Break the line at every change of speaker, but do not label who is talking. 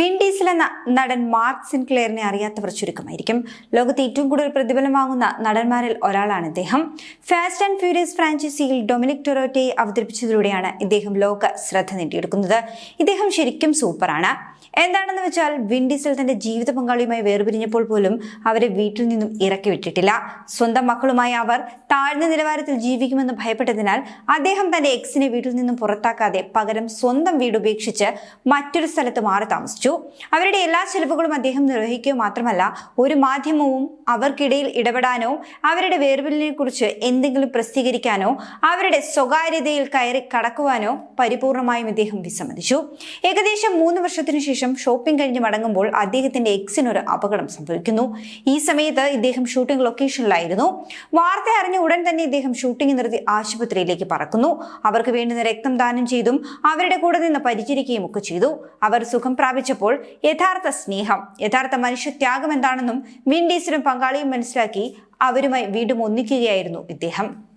Win diesel എന്ന നടൻ mark സിൻക്ലെയറിനെ അറിയാത്തവർ ചുരുക്കമായിരിക്കും. ലോകത്ത് ഏറ്റവും കൂടുതൽ പ്രതിഫലം വാങ്ങുന്ന നടന്മാരിൽ ഒരാളാണ് ഇദ്ദേഹം. ഫാസ്റ്റ് ആൻഡ് ഫ്യൂരിയസ് ഫ്രാഞ്ചൈസിയിൽ ഡൊമിനിക് ടൊറോറ്റയെ അവതരിപ്പിച്ചതിലൂടെയാണ് ഇദ്ദേഹം ലോക ശ്രദ്ധ നേടിയെടുക്കുന്നത്. ഇദ്ദേഹം ശരിക്കും സൂപ്പറാണ്. എന്താണെന്ന് വെച്ചാൽ വിൻഡീസിൽ തന്റെ ജീവിത പങ്കാളിയുമായി വേർപിരിഞ്ഞപ്പോൾ പോലും അവരെ വീട്ടിൽ നിന്നും ഇറക്കി വിട്ടിട്ടില്ല. സ്വന്തം മക്കളുമായി അവർ താഴ്ന്ന നിലവാരത്തിൽ ജീവിക്കുമെന്ന് ഭയപ്പെട്ടതിനാൽ അദ്ദേഹം തന്റെ എക്സിനെ വീട്ടിൽ നിന്നും പുറത്താക്കാതെ പകരം സ്വന്തം വീട് ഉപേക്ഷിച്ച് മറ്റൊരു സ്ഥലത്ത് മാറി താമസിച്ചു. അവരുടെ എല്ലാ ചെലവുകളും അദ്ദേഹം നിർവഹിക്കുക മാത്രമല്ല ഒരു മാധ്യമവും അവർക്കിടയിൽ ഇടപെടാനോ അവരുടെ വേർവിലിനെ കുറിച്ച് എന്തെങ്കിലും പ്രസിദ്ധീകരിക്കാനോ അവരുടെ സ്വകാര്യതയിൽ കയറി കടക്കുവാനോ പരിപൂർണമായും ഇദ്ദേഹം വിസമ്മതിച്ചു. ഏകദേശം മൂന്ന് വർഷത്തിനു ശേഷം ഷോപ്പിംഗ് കഴിഞ്ഞ് മടങ്ങുമ്പോൾ അദ്ദേഹത്തിന്റെ എക്സിനൊരു അപകടം സംഭവിക്കുന്നു. ഈ സമയത്ത് ഇദ്ദേഹം ഷൂട്ടിംഗ് ലൊക്കേഷനിലായിരുന്നു. വാർത്ത അറിഞ്ഞ ഉടൻ തന്നെ ഇദ്ദേഹം ഷൂട്ടിംഗ് നിർത്തി ആശുപത്രിയിലേക്ക് പറക്കുന്നു. അവർക്ക് വേണ്ടുന്ന രക്തം ദാനം ചെയ്തും അവരുടെ കൂടെ നിന്ന് പരിചരിക്കുകയും ഒക്കെ ചെയ്തു. അവർ സുഖം പ്രാപിച്ചപ്പോൾ യഥാർത്ഥ സ്നേഹം യഥാർത്ഥ മനുഷ്യത്യാഗം എന്താണെന്നും വിൻഡീസിനും പങ്കാളിയും മനസ്സിലാക്കി അവരുമായി വീണ്ടും ഒന്നിക്കുകയായിരുന്നു ഇദ്ദേഹം.